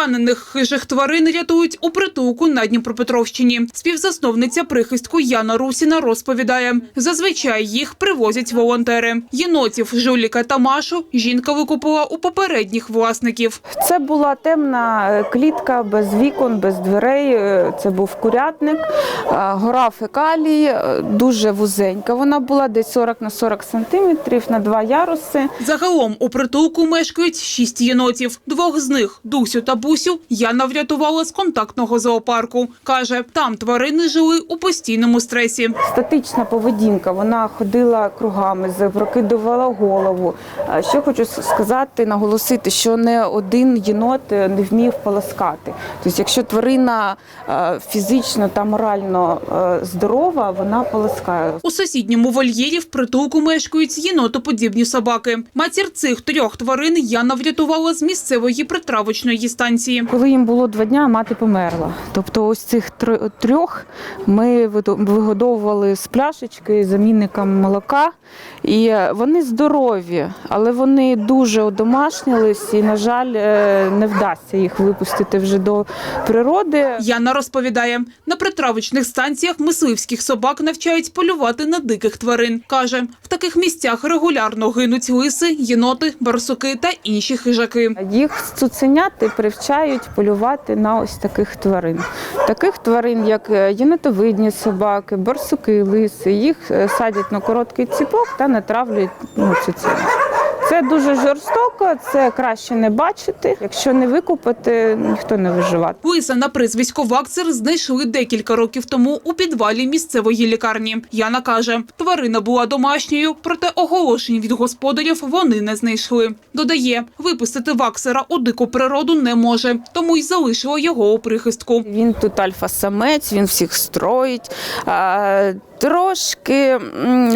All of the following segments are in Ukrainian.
Поранених хижих тварин рятують у притулку на Дніпропетровщині. Співзасновниця прихистку Яна Русіна розповідає, зазвичай їх привозять волонтери. Єнотів, жуліка та Машу жінка викупила у попередніх власників. Це була темна е, клітка без вікон, без дверей. Е, Це був курятник, е, гора фекалій, е, дуже вузенька. Вона була десь 40 на 40 сантиметрів на два яруси. Загалом у притулку мешкають шість єнотів. Двох з них Дусю та Бусю Яна врятувала з контактного зоопарку. Каже, там тварини жили у постійному стресі. Статична поведінка. Вона ходила кругами, запрокидувала голову. Що хочу сказати, наголосити, що не один єнот е, не вмів полоскати. Тобто, якщо тварина е, фізично та морально е, здорова, вона полоскає. У сусідньому вольєрі в притулку мешкають єнотоподібні собаки. Матір цих трьох тварин Яна врятувала з місцевої притравочної станції. Коли їм було два дня, мати померла. Тобто, ось цих тр- трьох ми вигодовували з пляшечки замінником молока, і е, вони здорові, але вони дуже одомашнились, і, на жаль, е, не вдасться їх випустити вже до природи. Яна розповідає, на притравочних станціях мисливських собак навчають полювати на диких тварин. Каже, в таких місцях регулярно гинуть лиси, єноти, барсуки та інші хижаки. Їх цуценяти привчають полювати на ось таких тварин. Таких тварин, як е, єнотовидні собаки, борсуки, лиси, їх е, садять на короткий ціпок та натравлюють ну, цуценят. Це дуже жорстоко, це краще не бачити. Якщо не викупити, ніхто не виживає. Лиса на прізвисько Вакцер знайшли декілька років тому у підвалі місцевої лікарні. Яна каже, тварина була домашньою, проте оголошень від господарів вони не знайшли. Додає, випустити Ваксера у дику природу не може, тому й залишила його у прихистку. Він тут альфа-самець, він всіх строїть. А, Трошки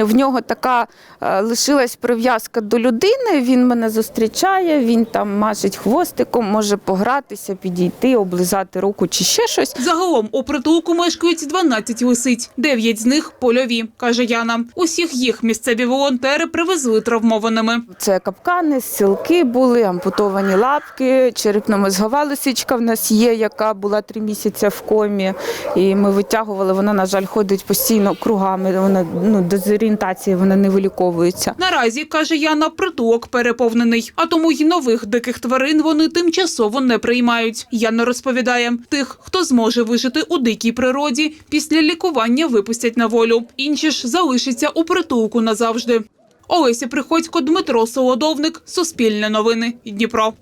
в нього така е, лишилась прив'язка до людини. Він мене зустрічає, він там мажить хвостиком, може погратися, підійти, облизати руку чи ще щось. Загалом у притулку мешкають 12 лисиць, 9 з них польові, каже Яна. Усіх їх місцеві волонтери привезли травмованими. Це капкани, силки були, ампутовані лапки, черепно-мозгова лисичка в нас є, яка була три місяці в комі. І ми витягували. Вона, на жаль, ходить постійно кругами. Вона ну, дезорієнтації вона не виліковується. Наразі, каже Яна, притулок переповнений, а тому й нових диких тварин вони тимчасово не приймають. Яна розповідає, тих, хто зможе вижити у дикій природі, після лікування випустять на волю. Інші ж залишаться у притулку назавжди. Олеся Приходько, Дмитро Солодовник, Суспільне новини, Дніпро.